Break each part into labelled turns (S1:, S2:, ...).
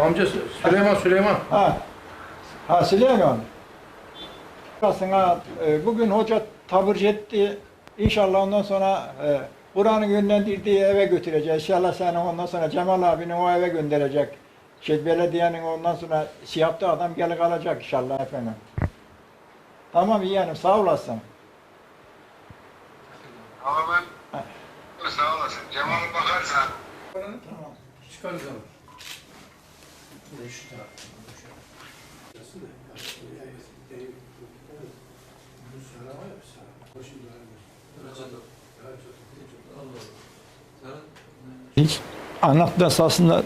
S1: Amcası Süleyman Süleyman.
S2: Ha. Ha Süleyman. Aslında e, bugün hoca taburcu etti. İnşallah ondan sonra e, Kur'an'ın yönlendirdiği eve götürecek. İnşallah seni ondan sonra Cemal abinin o eve gönderecek. Şey belediyenin ondan sonra yaptığı adam gelip kalacak inşallah efendim. Tamam yeğenim sağ olasın.
S3: Ama ben sağ olasın. Cemal'e bakarsan
S2: Tamam.
S1: Çıkar canım.
S2: Hiç anlatması aslında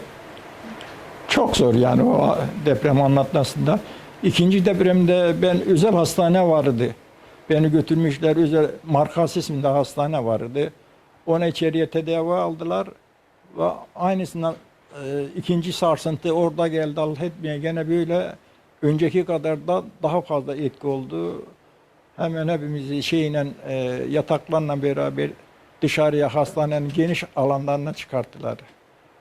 S2: çok zor yani o deprem anlatmasında. İkinci depremde ben özel hastane vardı. Beni götürmüşler özel Markas isminde hastane vardı. Ona içeriye tedavi aldılar ve aynısından e, ikinci sarsıntı orada geldi Allah etmeye gene böyle önceki kadar da daha fazla etki oldu. Hemen hepimizi şeyle e, yataklarla beraber dışarıya hastanenin geniş alanlarına çıkarttılar.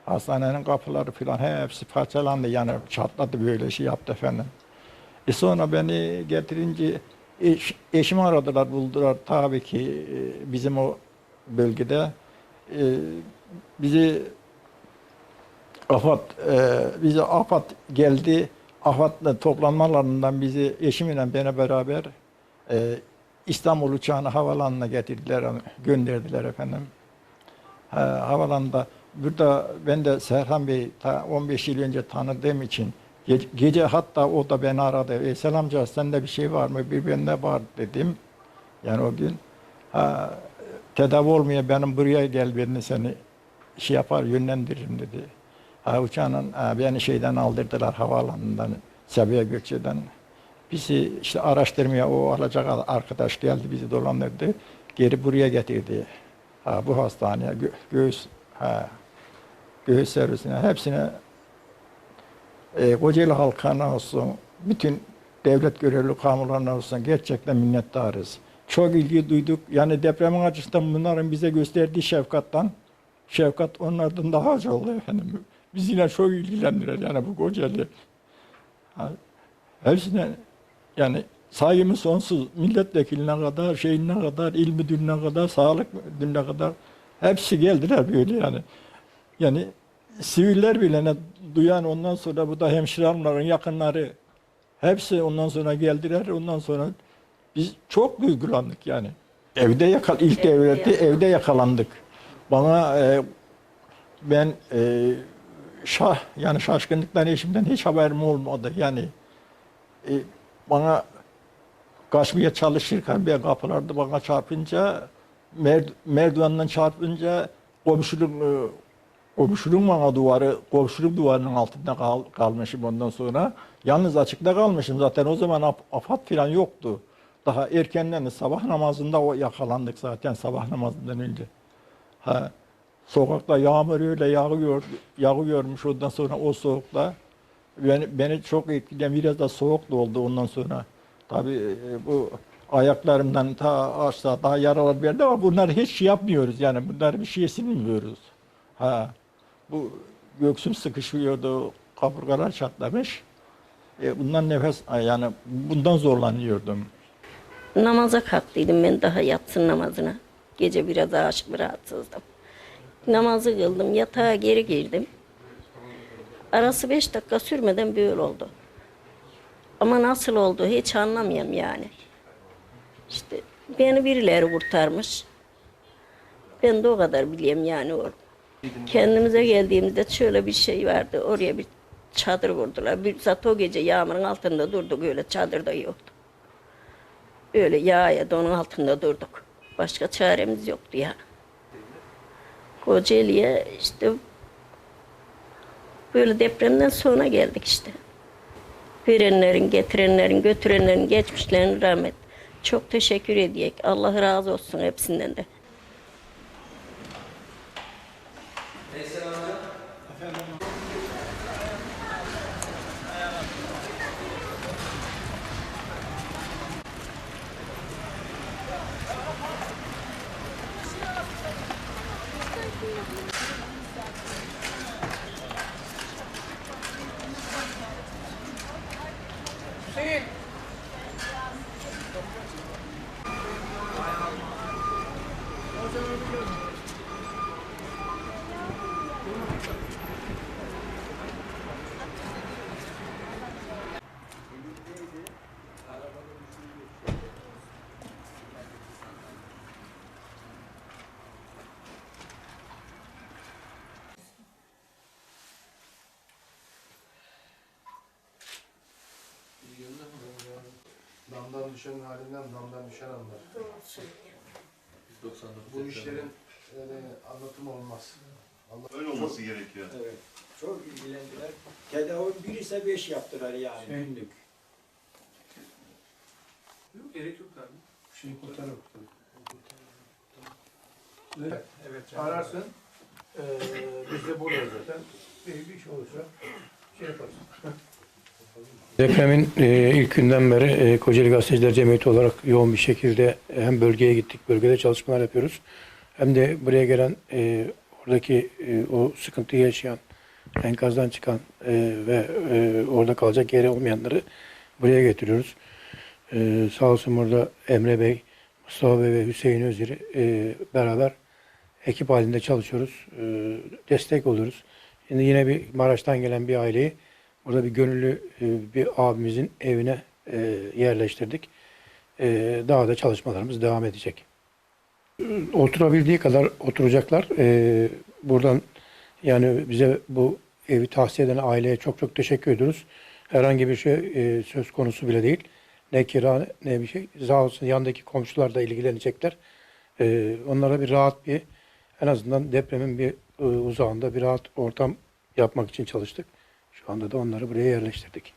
S2: Hastanenin kapıları falan hepsi parçalandı yani çatladı böyle şey yaptı efendim. E sonra beni getirince eş, eşimi aradılar buldular tabii ki e, bizim o bölgede. E, bizi AFAD, e, bize AFAD geldi. AFAD'la toplanmalarından bizi eşimle beni beraber e, İstanbul uçağını havalanına getirdiler, gönderdiler efendim. Ha, havalanda burada ben de Serhan Bey ta 15 yıl önce tanıdığım için ge- gece hatta o da beni aradı. Veysel amca sende bir şey var mı? Bir bende var dedim. Yani o gün ha, tedavi olmaya benim buraya gel beni seni şey yapar yönlendiririm dedi. Ha, ha, beni şeyden aldırdılar havaalanından Sabiha Gökçe'den. Bizi işte araştırmaya o alacak arkadaş geldi bizi dolandırdı. Geri buraya getirdi. Ha, bu hastaneye gö- göğüs ha, göğüs servisine hepsine e, Kocaeli halkına olsun, bütün devlet görevli kamularına olsun gerçekten minnettarız. Çok ilgi duyduk. Yani depremin acısından bunların bize gösterdiği şefkattan, şefkat onlardan daha az oldu efendim. Biz yine çok ilgilendirir yani bu Kocaeli. Hepsine yani saygımız sonsuz. Milletvekiline kadar, şeyine kadar, il müdürüne kadar, sağlık müdürüne kadar hepsi geldiler böyle yani. Yani siviller bile ne duyan ondan sonra bu da hemşire hanımların yakınları hepsi ondan sonra geldiler. Ondan sonra biz çok duygulandık yani. Evde yakal ilk devlette evde yakalandık. Bana e, ben e, şah yani şaşkınlıktan eşimden hiç haberim olmadı. Yani e, bana kaçmaya çalışırken bir kapılarda bana çarpınca mer, merdivenden çarpınca komşunun e, komşunun bana duvarı komşunun duvarının altında kal, kalmışım ondan sonra. Yalnız açıkta kalmışım zaten o zaman ap, afat falan yoktu. Daha erkenden de sabah namazında o yakalandık zaten sabah namazından önce. Ha, sokakta yağmur öyle yağıyor, yağıyormuş ondan sonra o soğukta. Beni, beni çok etkileyen biraz da soğuk da oldu ondan sonra. Tabii e, bu ayaklarımdan ta aşağı daha yaralar verdi ama bunları hiç şey yapmıyoruz yani bunları bir şeye silmiyoruz. Ha, bu göğsüm sıkışıyordu, kaburgalar çatlamış. E, bundan nefes yani bundan zorlanıyordum.
S4: Namaza kalktıydım ben daha yatsın namazına. Gece biraz aşık rahatsızdım. Namazı kıldım, yatağa geri girdim. Arası beş dakika sürmeden böyle oldu. Ama nasıl oldu hiç anlamıyorum yani. İşte beni birileri kurtarmış. Ben de o kadar biliyorum yani o. Kendimize geldiğimizde şöyle bir şey vardı. Oraya bir çadır kurdular. Bir zaten o gece yağmurun altında durduk öyle çadırda yoktu. Öyle yağ da onun altında durduk. Başka çaremiz yoktu ya. Kocaeli'ye işte böyle depremden sonra geldik işte. Verenlerin, getirenlerin, götürenlerin, geçmişlerin rahmet. Çok teşekkür ediyek. Allah razı olsun hepsinden de.
S1: Singing. Düşenin halinden damdan düşen anlar. Bu işlerin e, anlatımı olmaz.
S5: Öyle olması gerekiyor.
S2: Evet. Çok ilgilendiler. Tedavi bir ise beş yaptılar yani günlük.
S6: Gerek yok abi.
S1: Şeyi kurtarır kurtarır. Evet.
S6: Evet.
S1: Ararsın. Ee, biz de buradayız zaten. Bir, bir şey olursa şey yaparız. Depremin e, ilk günden beri e, Kocaeli Gazeteciler Cemiyeti olarak yoğun bir şekilde hem bölgeye gittik, bölgede çalışmalar yapıyoruz. Hem de buraya gelen e, oradaki e, o sıkıntıyı yaşayan, enkazdan çıkan e, ve e, orada kalacak yeri olmayanları buraya getiriyoruz. E, sağ olsun burada Emre Bey, Mustafa Bey ve Hüseyin Özer'i e, beraber ekip halinde çalışıyoruz. E, destek oluyoruz. Şimdi yine bir Maraş'tan gelen bir aileyi burada bir gönüllü e, bir abimizin evine e, yerleştirdik. E, daha da çalışmalarımız devam edecek. Oturabildiği kadar oturacaklar. Buradan yani bize bu evi tahsis eden aileye çok çok teşekkür ediyoruz. Herhangi bir şey söz konusu bile değil. Ne kira ne bir şey. Sağ olsun yandaki komşular da ilgilenecekler. Onlara bir rahat bir en azından depremin bir uzağında bir rahat ortam yapmak için çalıştık. Şu anda da onları buraya yerleştirdik.